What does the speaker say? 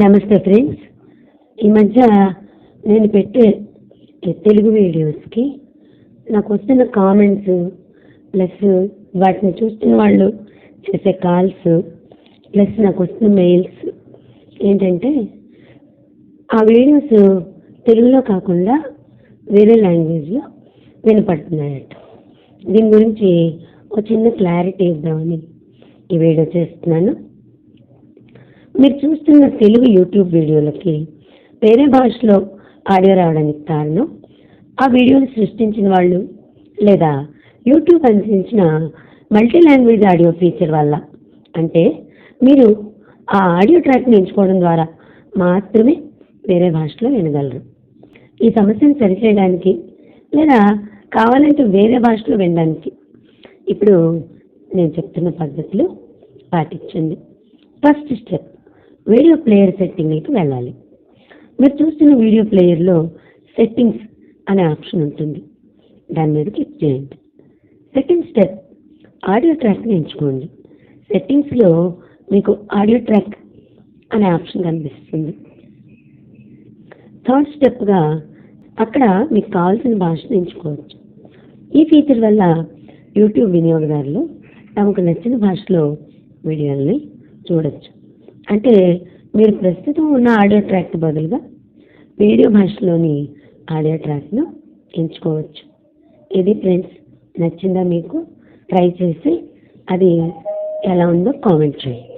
నమస్తే ఫ్రెండ్స్. ఈ మధ్య నేను పెట్టే తెలుగు వీడియోస్కి నాకు వస్తున్న కామెంట్స్ ప్లస్ వాటిని చూస్తున్న వాళ్ళు చేసే కాల్స్ ప్లస్ నాకు వస్తున్న మెయిల్స్ ఏంటంటే ఆ వీడియోస్ తెలుగులో కాకుండా వేరే లాంగ్వేజ్లో వినపడుతున్నాయట. దీని గురించి ఒక చిన్న క్లారిటీ ఇద్దామని ఈ వీడియో చేస్తున్నాను. మీరు చూస్తున్న తెలుగు యూట్యూబ్ వీడియోలకి వేరే భాషలో ఆడియో రావడానికి కారణం ఆ వీడియోని సృష్టించిన వాళ్ళు లేదా యూట్యూబ్ అందించిన మల్టీ లాంగ్వేజ్ ఆడియో ఫీచర్ వల్ల. అంటే మీరు ఆ ఆడియో ట్రాక్ని ఎంచుకోవడం ద్వారా మాత్రమే వేరే భాషలో వినగలరు. ఈ సమస్యను సరిచేయడానికి లేదా కావాలంటే వేరే భాషలో వినడానికి ఇప్పుడు నేను చెప్తున్న పద్ధతులు పాటించండి. First step. వీడియో ప్లేయర్ సెట్టింగ్కి వెళ్ళాలి. మీరు చూస్తున్న వీడియో ప్లేయర్లో సెట్టింగ్స్ అనే ఆప్షన్ ఉంటుంది. దాని మీద క్లిక్ చేయండి. సెకండ్ స్టెప్ ఆడియో ట్రాక్ని ఎంచుకోండి. సెట్టింగ్స్లో మీకు ఆడియో ట్రాక్ అనే ఆప్షన్ కనిపిస్తుంది. థర్డ్ స్టెప్గా అక్కడ మీకు కావాల్సిన భాషను ఎంచుకోవచ్చు. ఈ ఫీచర్ వల్ల యూట్యూబ్ వినియోగదారులు తమకు నచ్చిన భాషలో వీడియోల్ని చూడొచ్చు. అంటే మీరు ప్రస్తుతం ఉన్న ఆడియో ట్రాక్ బదులుగా వీడియో భాషలోని ఆడియో ట్రాక్ను ఎంచుకోవచ్చు. ఇది ఫ్రెండ్స్ నచ్చిందా మీకు? ట్రై చేసి అది ఎలా ఉందో కామెంట్ చేయండి.